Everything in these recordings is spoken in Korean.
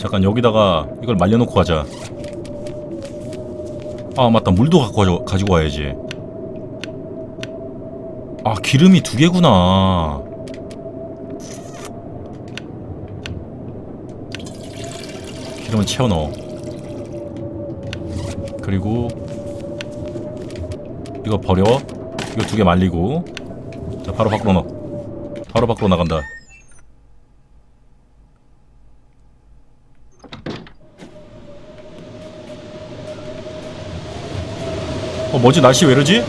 잠깐 여기다가 이걸 말려놓고 가자. 아 맞다. 물도 갖고 가져, 가지고 와야지. 아 기름이 두 개구나. 기름을 채워 넣어. 그리고 이거 버려. 이거 두 개 말리고. 자 바로 밖으로 넣어. 바로 밖으로 나간다 어 뭐지? 날씨 왜 이러지?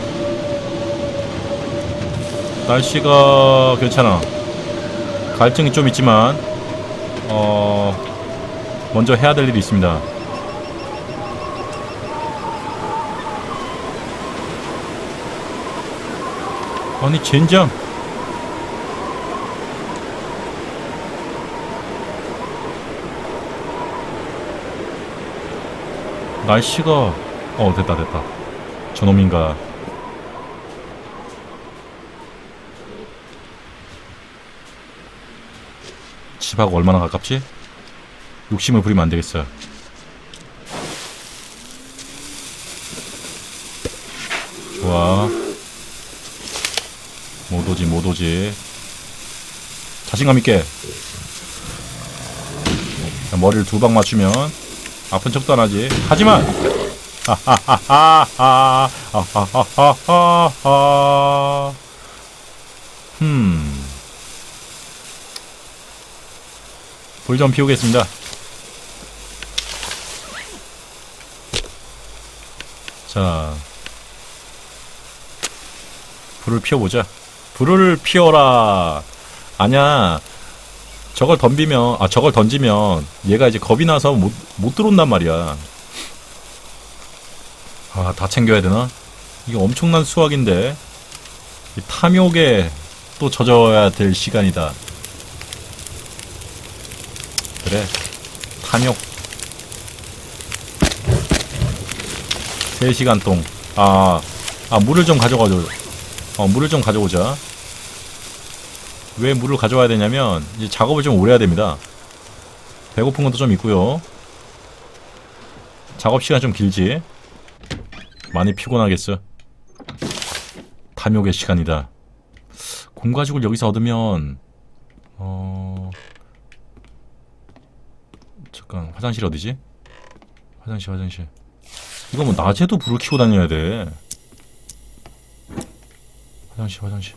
날씨가 괜찮아. 갈증이 좀 있지만 어 먼저 해야 될 일이 있습니다. 아니 젠장. 날씨가 어 됐다 됐다 저놈인가. 집하고 얼마나 가깝지? 욕심을 부리면 안 되겠어요 좋아. 못 오지 못 오지. 자신감 있게. 자, 머리를 두 방 맞추면 아픈 척도 안 하지. 하지만 하하하하하하하하하하 음. 불 좀 피우겠습니다. 자. 불을 피워보자. 불을 피워라. 아냐. 저걸 덤비면, 아, 저걸 던지면 얘가 이제 겁이 나서 못, 못 들어온단 말이야. 아, 다 챙겨야 되나? 이게 엄청난 수확인데. 이 탐욕에 또 젖어야 될 시간이다. 그래. 탐욕. 3시간 동. 아, 아, 물을 좀 가져가줘. 어, 물을 좀 가져오자. 왜 물을 가져와야 되냐면, 이제 작업을 좀 오래 해야 됩니다. 배고픈 것도 좀 있고요. 작업 시간 좀 길지. 많이 피곤하겠어. 탐욕의 시간이다. 곰가죽을 여기서 얻으면 어 잠깐 화장실 어디지? 화장실 화장실. 이거 뭐 낮에도 불을 켜고 다녀야 돼. 화장실 화장실.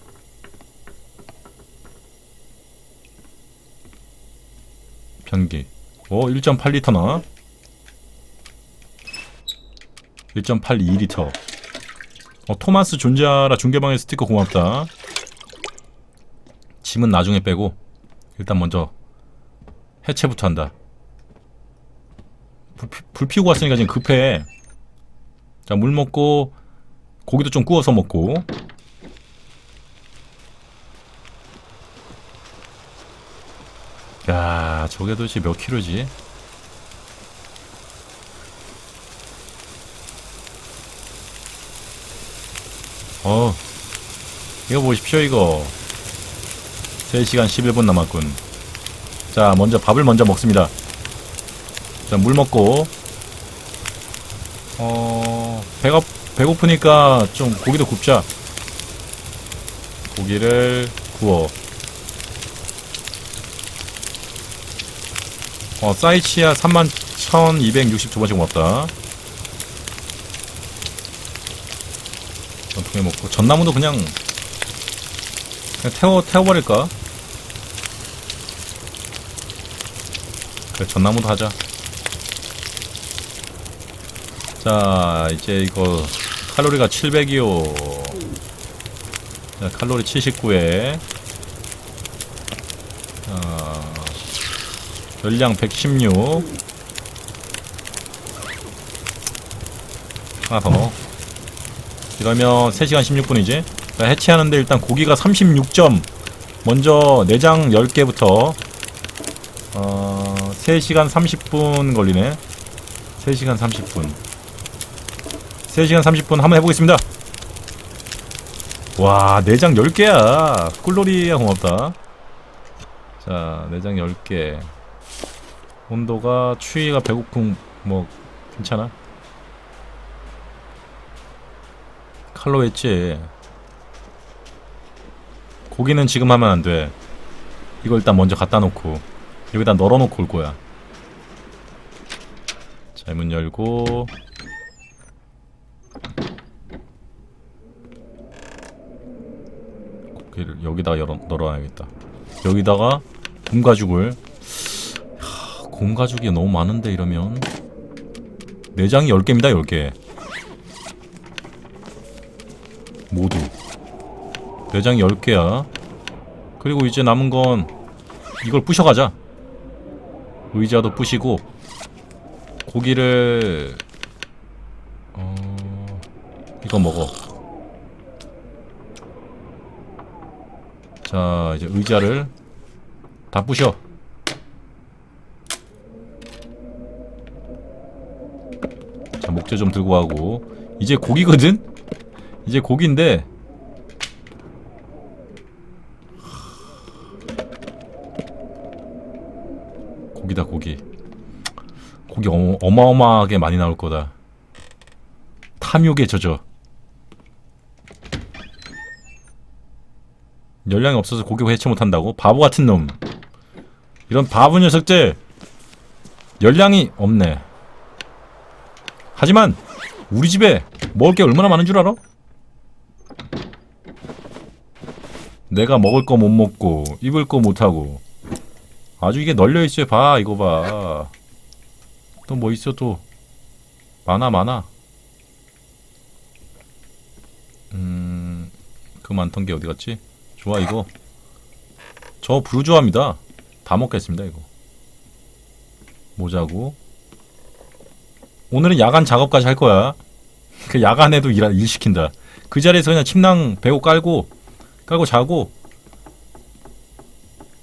변기. 어 1.8리터나. 1.82리터. 어, 토마스 존재하라 중계방의 스티커 고맙다. 짐은 나중에 빼고 일단 먼저 해체부터 한다. 불, 피- 불 피우고 왔으니까 지금 급해. 자, 물 먹고 고기도 좀 구워서 먹고. 야, 저게 도대체 몇 킬로지? 어, 이거 보십시오, 이거. 3시간 11분 남았군. 자, 먼저 밥을 먼저 먹습니다. 자, 물 먹고. 어, 배가, 배고프니까 좀 고기도 굽자. 고기를 구워. 어, 사이치야 31,262번째 고맙다. 어떻게 먹고 전나무도 그냥 그냥 태워 태워버릴까? 그래 전나무도 하자. 자 이제 이거 칼로리가 700이요. 자 칼로리 79에 어, 열량 116 하나 더 넣어. 이러면 3시간 16분이지. 자, 해체하는데 일단 고기가 36점. 먼저 내장 10개부터 어, 3시간 30분 걸리네. 3시간 30분. 3시간 30분 한번 해보겠습니다. 와, 내장 10개야. 꿀놀이야, 고맙다. 자, 내장 10개. 온도가 추위가 배고픔 뭐 괜찮아 칼로 했지. 고기는 지금 하면 안돼. 이거 일단 먼저 갖다 놓고 여기다 널어놓고 올 거야. 자 문 열고. 고기를 여기다 열어, 널어놔야겠다. 여기다가 곰가죽을. 하, 곰가죽이 너무 많은데 이러면. 내장이 10개입니다 10개 모두 내장이 10개야. 그리고 이제 남은 건 이걸 부셔가자. 의자도 부시고 고기를 어... 이거 먹어. 자 이제 의자를 다 부셔. 자 목재 좀 들고 가고. 이제 고기거든? 이제 고기인데 고기다 고기. 고기 어마, 어마어마하게 많이 나올 거다. 탐욕에 젖어 열량이 없어서 고기 해체 못한다고? 바보 같은 놈. 이런 바보 녀석들. 열량이 없네. 하지만 우리 집에 먹을 게 얼마나 많은 줄 알아? 내가 먹을 거 못 먹고 입을 거 못 하고 아주 이게 널려 있어요. 봐 이거 봐. 또 뭐 있어 또 많아 많아. 음, 그 많던 게 어디 갔지? 좋아 이거. 저 부르주아입니다. 다 먹겠습니다 이거. 모자고. 오늘은 야간 작업까지 할 거야. 그 야간에도 일, 일 시킨다. 그 자리에서 그냥 침낭 배고 깔고 깔고 자고.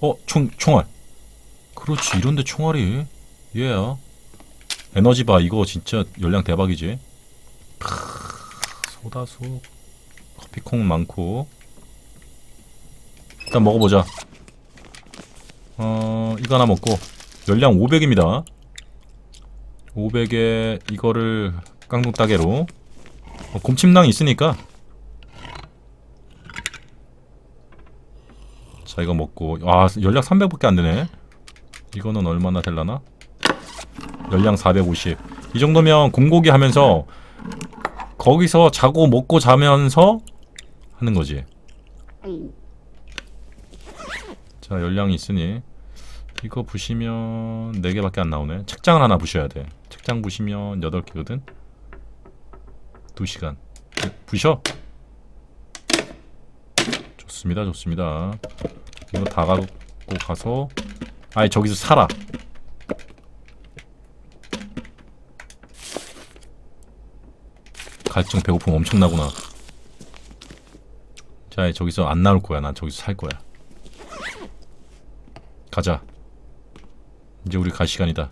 어, 총 총알. 그렇지 이런데 총알이. 얘야 에너지바 이거 진짜 열량 대박이지. 크, 소다수 커피콩 많고. 일단 먹어보자. 어 이거 하나 먹고. 열량 500입니다. 500에 이거를 깡통 따개로. 어, 곰침낭 있으니까. 자 이거 먹고. 아 연락 300밖에 안 되네 이거는 얼마나 될라나? 열량 450. 이 정도면 곰고기 하면서 거기서 자고 먹고 자면서 하는 거지. 자, 열량이 있으니 이거 부시면 4개밖에 안 나오네. 책장을 하나 부셔야 돼. 책장 부시면 8개거든. 2시간. 부셔. 좋습니다. 좋습니다. 이거 다 갖고 가서 아니 저기서 살아. 갈증 배고픔 엄청나구나. 자 저기서 안 나올 거야. 난 저기서 살 거야. 가자. 이제 우리 갈 시간이다.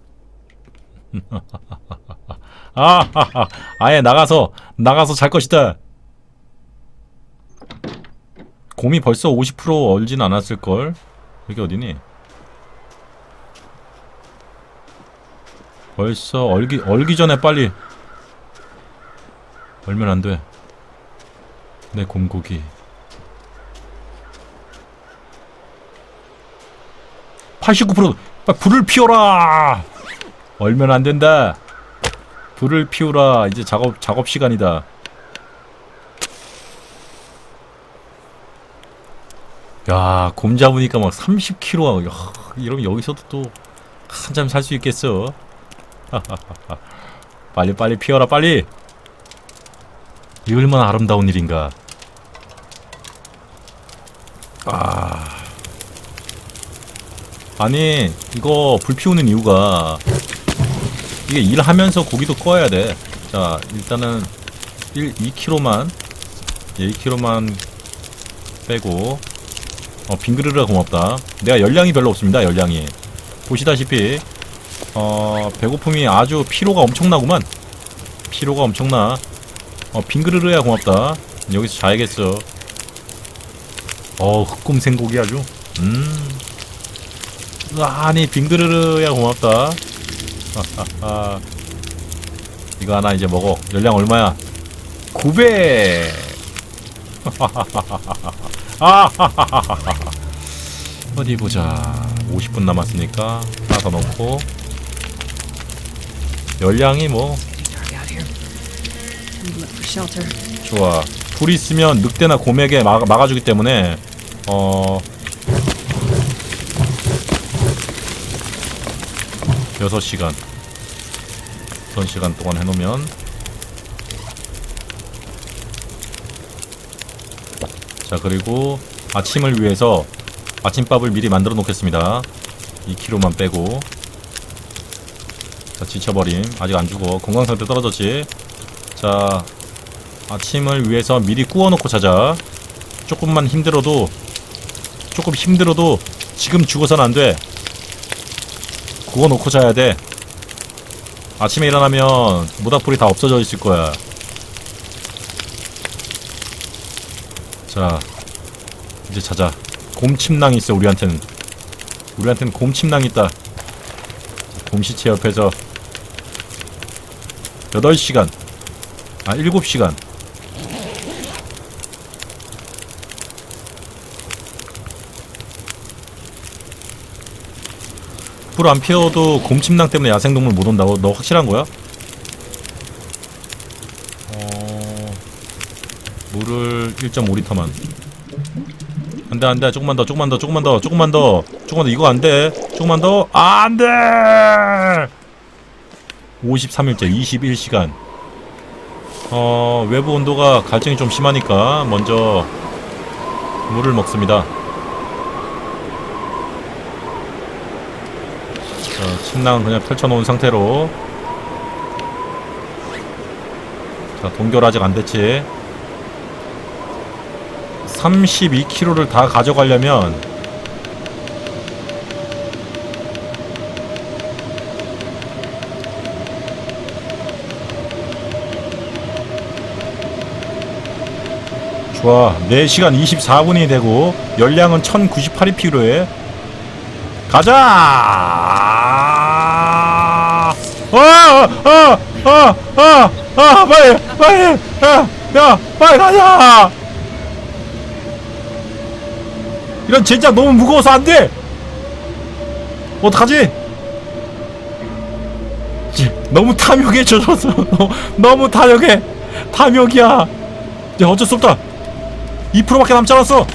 아 아예 나가서 나가서 잘 것이다. 곰이 벌써 50% 얼진 않았을걸? 여기 어디니 벌써 얼기 얼기 전에 빨리 얼면 안 돼. 내 곰고기. 89% 빨리 불을 피워라. 얼면 안 된다. 불을 피우라. 이제 작업 작업 시간이다. 야, 곰 잡으니까 막 30kg. 야, 이러면 여기서도 또 한참 살 수 있겠어. 빨리 빨리 피어라 빨리. 이 얼마나 아름다운 일인가? 아. 아니 이거 불 피우는 이유가 이게 일하면서 고기도 꺼야 돼자 일단은 1, 2kg만 예, 2kg만 빼고. 어 빙그르르 고맙다. 내가 열량이 별로 없습니다 열량이. 보시다시피 어 배고픔이 아주 피로가 엄청나구만. 피로가 엄청나. 어 빙그르르야 고맙다. 여기서 자야겠어. 어 흑곰 생고기 아주. 음. 아니 빙그르르야 고맙다. 하하하. 이거 하나 이제 먹어. 열량 얼마야? 900 아하하하하. 어디 보자. 50분 남았으니까 하나 더 넣고 열량이 뭐. 좋아. 불 있으면 늑대나 곰에게 막, 막아주기 때문에 어 6시간. 6시간 동안 해놓으면 자 그리고 아침을 위해서 아침밥을 미리 만들어 놓겠습니다. 2kg만 빼고 자 지쳐버림 아직 안 죽어 건강 상태 떨어졌지 자 아침을 위해서 미리 구워놓고 자자. 조금만 힘들어도 조금 힘들어도 지금 죽어선 안 돼. 구워놓고 자야 돼. 아침에 일어나면 모닥불이 다 없어져 있을 거야. 자, 이제 자자. 곰침낭이 있어 우리한테는. 우리한테는 곰침낭이 있다. 곰시체 옆에서 8시간. 아 7시간. 불 안 피워도 곰침낭 때문에 야생동물 못 온다고? 너 확실한 거야? 어... 물을 1.5리터만. 안돼 안돼. 조금만 더 조금만 더 조금만 더 조금만 더. 조금만 더. 이거 안돼. 조금만 더. 아, 안돼 53일째 21시간. 어 외부 온도가 갈증이 좀 심하니까 먼저 물을 먹습니다. 자, 침낭은 그냥 펼쳐놓은 상태로. 자 동결 아직 안 됐지. 32kg를 다 가져가려면 좋아. 4시간 24분이 되고 열량은 1098이 필요해. 가자! 아아 아 아 아 빨리 빨리 야, 야 빨리 가자! 이런 젠장 너무 무거워서 안돼! 어떡하지? 지- 너무 탐욕에 젖어서 너무, 탐욕해 탐욕이야. 야 어쩔 수 없다 2%밖에 남지 않았어.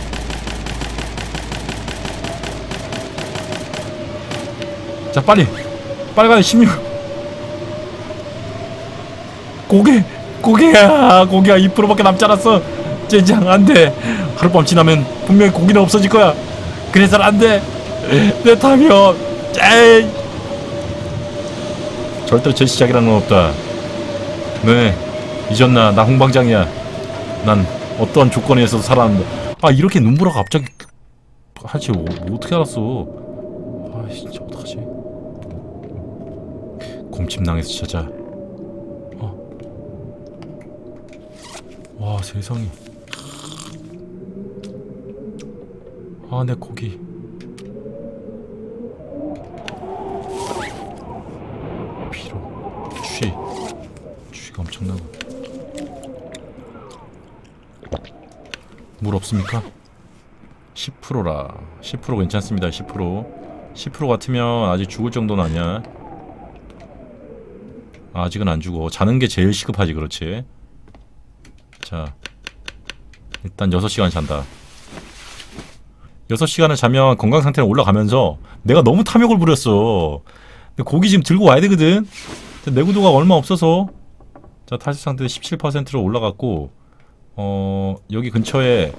자 빨리. 빨리 가야 16 고개 고개야. 고개야 2%밖에 남지 않았어. 젠장 안 돼. 하룻밤 지나면 분명히 고기는 없어질 거야. 그래서 안 돼. 내 탐욕 에이. 절대로 제 시작이라는 건 없다. 네. 잊었나? 나 홍방장이야. 난 어떠한 조건에서 살았는데 아 이렇게 눈보라가 갑자기 할지 뭐, 뭐 어떻게 알았어? 아 진짜 어떡하지? 곰침낭에서 찾아. 어. 와 세상에. 아 내 고기. 피로. 취 취가 엄청나고 물 없습니까? 10%라. 10% 괜찮습니다 10% 10% 같으면 아직 죽을 정도는 아니야. 아직은 안 죽어. 자는 게 제일 시급하지 그렇지? 자 일단 6시간 잔다. 6시간을 자면 건강 상태는 올라가면서 내가 너무 탐욕을 부렸어. 근데 고기 지금 들고 와야 되거든? 내구도가 얼마 없어서 자 탈수 상태 17%로 올라갔고 어 여기 근처에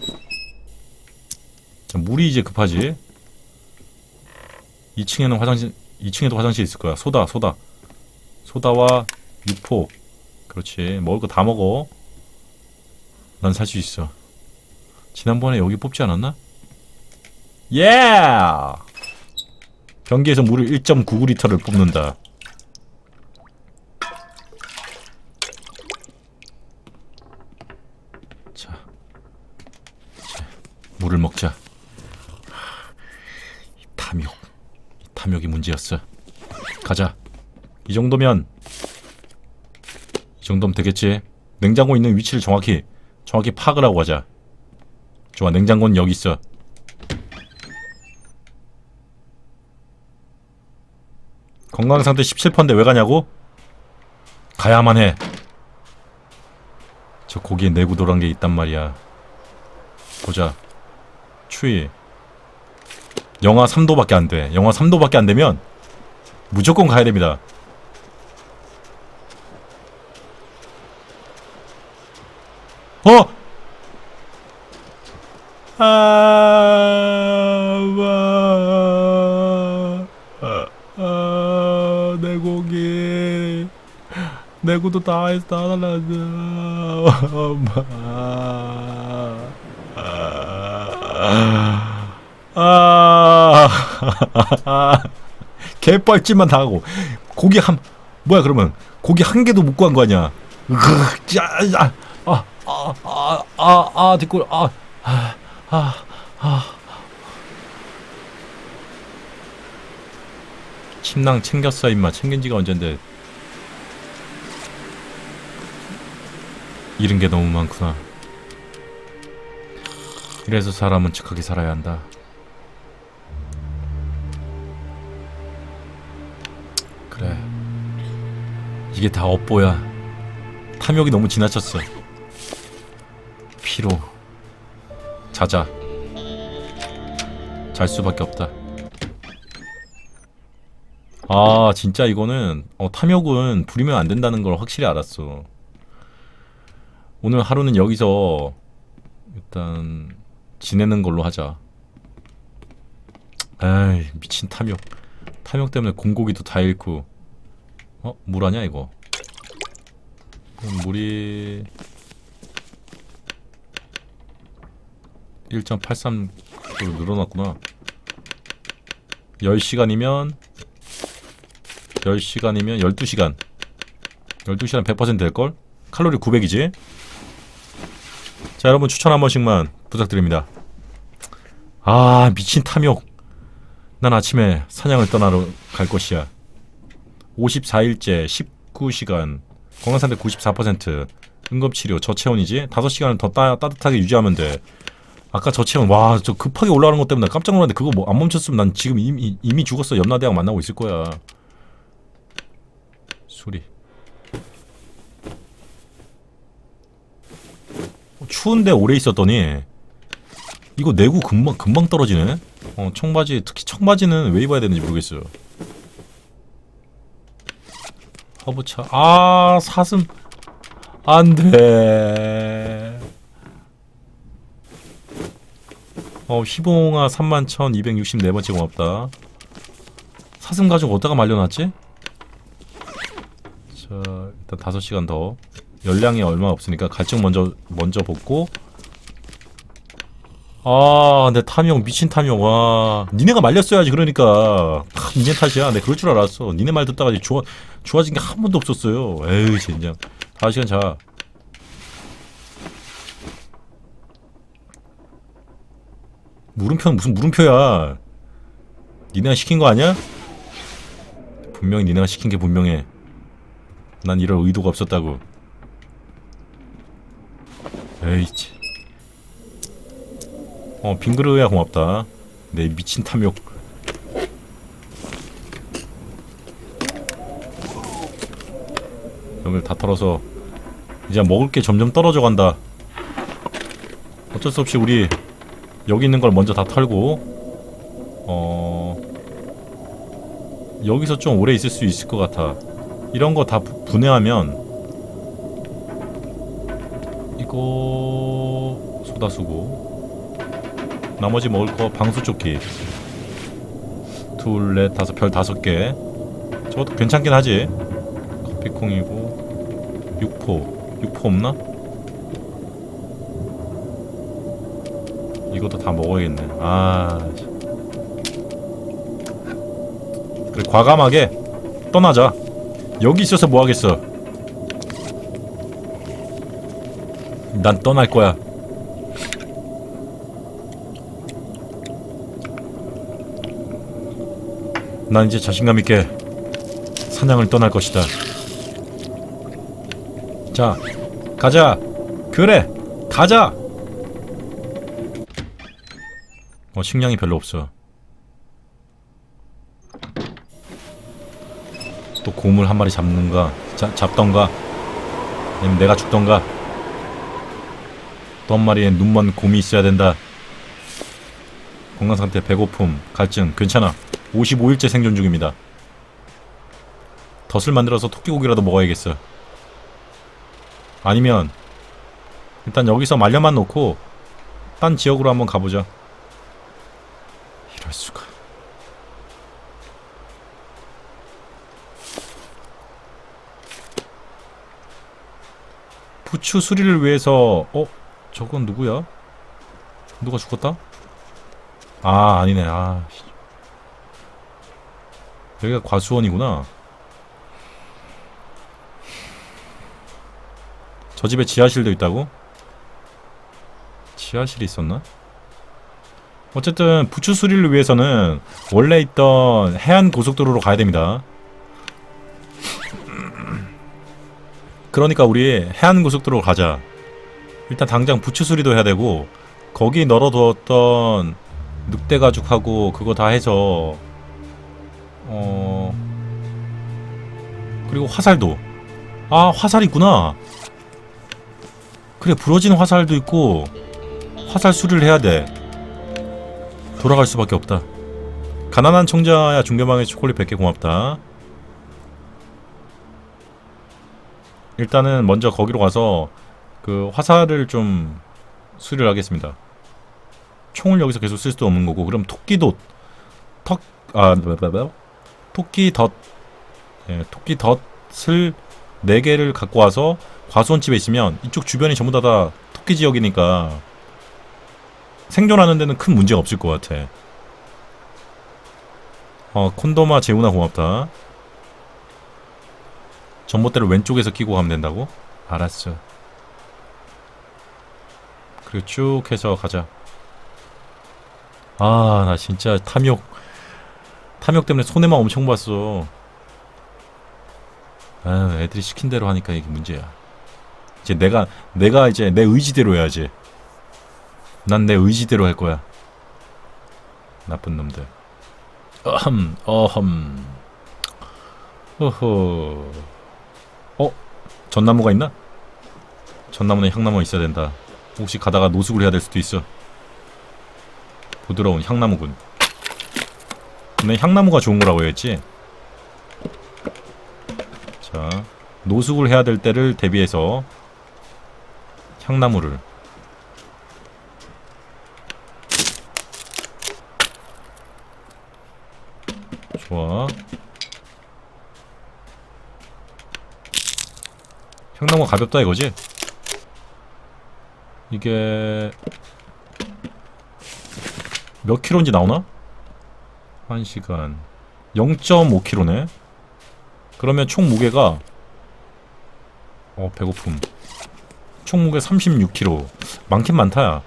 자, 물이 이제 급하지. 2층에는 화장실 2층에도 화장실 있을 거야. 소다 소다. 소다와 유포. 그렇지. 먹을 거 다 먹어. 난 살 수 있어. 지난번에 여기 뽑지 않았나? 예! 경기에서 물을 1.99리터를 뽑는다 물을 먹자 이 탐욕 이 탐욕이 문제였어. 가자. 이 정도면 이 정도면 되겠지. 냉장고 있는 위치를 정확히 정확히 파악을 하고 가자. 좋아, 냉장고는 여기 있어. 건강 상태 17%인데 왜 가냐고? 가야만 해. 저 고기에 내구도란 게 있단 말이야. 보자. 추위. 영하 3도밖에 안 돼. 영하 3도밖에 안 되면 무조건 가야 됩니다. 어? 아, 와, 아, 아, 내 고기, 내 구도 다 했어, 다 달랐어. 엄마. 아, 아, 개뻘짓만 다 하고 고기 한 뭐야 그러면 고기 한 개도 못 구한 거 아니야? 짜, 아, 아, 아, 아, 아, 뒷골, 아, 아, 아, 아. 침낭 챙겼어 임마. 챙긴 지가 언젠데. 잃은 게 너무 많구나 이래서 사람은 착하게 살아야 한다. 그래. 이게 다 업보야. 탐욕이 너무 지나쳤어. 피로. 자자. 잘 수밖에 없다. 아 진짜 이거는 어, 탐욕은 부리면 안 된다는 걸 확실히 알았어. 오늘 하루는 여기서 일단 지내는 걸로 하자 에이 미친 탐욕 탐욕 때문에 공고기도 다 잃고 어? 물 아냐 이거 물이 1.83로 늘어났구나 10시간이면 10시간이면 12시간 12시간 100% 될걸? 칼로리 900이지? 자 여러분 추천 한 번씩만 부탁드립니다. 아 미친 탐욕. 난 아침에 사냥을 떠나러 갈 것이야. 54일째 19시간. 건강상태 94% 응급치료 저체온이지? 5시간을 더 따, 따뜻하게 유지하면 돼. 아까 저체온 와 저 급하게 올라가는 것 때문에 깜짝 놀랐는데 그거 뭐 안 멈췄으면 난 지금 이미, 이미 죽었어. 염라대왕 만나고 있을 거야. 소리 추운데 오래 있었더니 이거 내구 금방 금방 떨어지네. 어 청바지 특히 청바지는 왜 입어야 되는지 모르겠어요. 허브차 아 사슴 안돼. 어 희봉아 31,264번째 고맙다. 사슴 가죽 어디다가 말려놨지? 자 일단 5시간 더 열량이 얼마 없으니까 갈증 먼저 먼저 볶고 아, 내 탐욕 미친 탐욕 와. 니네가 말렸어야지 그러니까. 다 니네 탓이야. 내 그럴 줄 알았어. 니네 말 듣다가 좋아 좋아진 게 한 번도 없었어요. 에이 진짜. 다섯 시간 자. 물음표는 무슨 물음표야? 니네가 시킨 거 아니야? 분명히 니네가 시킨 게 분명해. 난 이럴 의도가 없었다고. 에이 치. 어 빙그르야 고맙다. 내 미친 탐욕. 여기를 다 털어서 이제 먹을 게 점점 떨어져 간다. 어쩔 수 없이 우리 여기 있는 걸 먼저 다 털고 어 여기서 좀 오래 있을 수 있을 것 같아. 이런 거 다 분해하면 이거 소다수고 나머지 먹을 거 방수 조끼 둘, 넷, 다섯, 별 다섯 개. 저것도 괜찮긴 하지? 커피콩이고 육포. 육포 없나? 이것도 다 먹어야겠네. 아 그래 과감하게 떠나자. 여기 있어서 뭐 하겠어 난 떠날 거야 난 이제 자신감 있게 사냥을 떠날 것이다. 자, 가자. 그래, 가자. 어, 식량이 별로 없어. 또 곰을 한 마리 잡는가, 자, 잡던가, 아니면 내가 죽던가. 마리의 눈먼 곰이 있어야 된다. 건강 상태, 배고픔, 갈증, 괜찮아. 55일째 생존 중입니다. 덫을 만들어서 토끼고기라도 먹어야겠어. 아니면 일단 여기서 말려만 놓고 딴 지역으로 한번 가보자. 이럴 수가. 부추 수리를 위해서 어 저건 누구야? 누가 죽었다? 아 아니네 아 씨. 여기가 과수원이구나 저 집에 지하실도 있다고? 지하실이 있었나? 어쨌든 부추 수리를 위해서는 원래 있던 해안 고속도로로 가야 됩니다 그러니까 우리 해안 고속도로로 가자 일단 당장 부추 수리도 해야 되고 거기 널어두었던 늑대 가죽하고 그거 다 해서 어 그리고 화살도. 아 화살 있구나. 그래 부러진 화살도 있고 화살 수리를 해야 돼. 돌아갈 수밖에 없다. 가난한 청자야 중계방에 초콜릿 100개 고맙다. 일단은 먼저 거기로 가서 그 화살을 좀 수리를 하겠습니다. 총을 여기서 계속 쓸 수도 없는 거고 그럼 토끼도 턱아 토끼 덫 예, 토끼 덫을 4개를 갖고 와서 과수원집에 있으면 이쪽 주변이 전부 다, 다 토끼 지역이니까 생존하는 데는 큰 문제가 없을 것 같아. 어 콘도마 재훈아 고맙다. 전봇대를 왼쪽에서 끼고 가면 된다고? 알았어 그리고 쭉 해서 가자. 아 나 진짜 탐욕 탐욕 때문에 손해만 엄청 봤어. 아유 애들이 시킨 대로 하니까 이게 문제야. 이제 내가 내가 이제 내 의지대로 해야지. 난 내 의지대로 할 거야. 나쁜 놈들. 어흠 어흠. 허허. 어? 전나무가 있나? 전나무는 향나무가 있어야 된다 혹시 가다가 노숙을 해야 될 수도 있어. 부드러운 향나무군. 근데 향나무가 좋은 거라고 했지? 자 노숙을 해야 될 때를 대비해서 향나무를. 좋아. 향나무 가볍다 이거지? 이게 몇 킬로인지 나오나? 1시간. 0.5킬로네? 그러면 총 무게가 어 배고픔. 총 무게 36킬로. 많긴 많다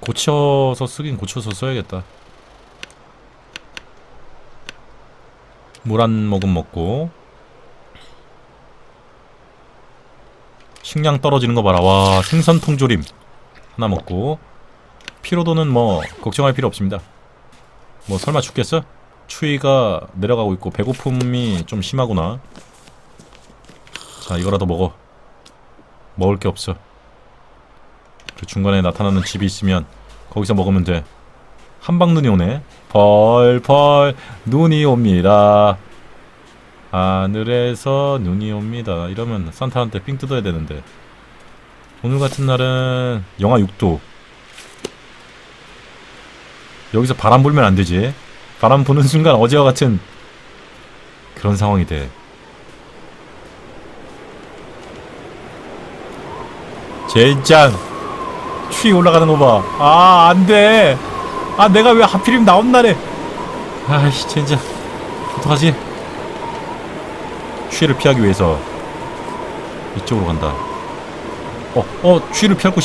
고쳐서 쓰긴 고쳐서 써야겠다. 물 한 모금 먹고 식량 떨어지는 거 봐라. 와 생선 통조림 하나 먹고. 피로도는 뭐 걱정할 필요 없습니다. 뭐 설마 죽겠어? 추위가 내려가고 있고 배고픔이 좀 심하구나. 자 이거라도 먹어. 먹을 게 없어. 그 중간에 나타나는 집이 있으면 거기서 먹으면 돼. 한방 눈이 오네. 펄펄 눈이 옵니다 하늘에서 눈이 옵니다. 이러면 산타한테 삥 뜯어야 되는데. 오늘 같은 날은 영하 6도. 여기서 바람 불면 안 되지. 바람 부는 순간 어제와 같은 그런 상황이 돼. 젠장 추위 올라가는 거 봐 아 안 돼. 아 내가 왜 하필이면 나온 날에 아이씨 젠장 어떡하지 추위를 피하기 위해서 이쪽으로 간다. 어, 어, 추위를 피할 곳이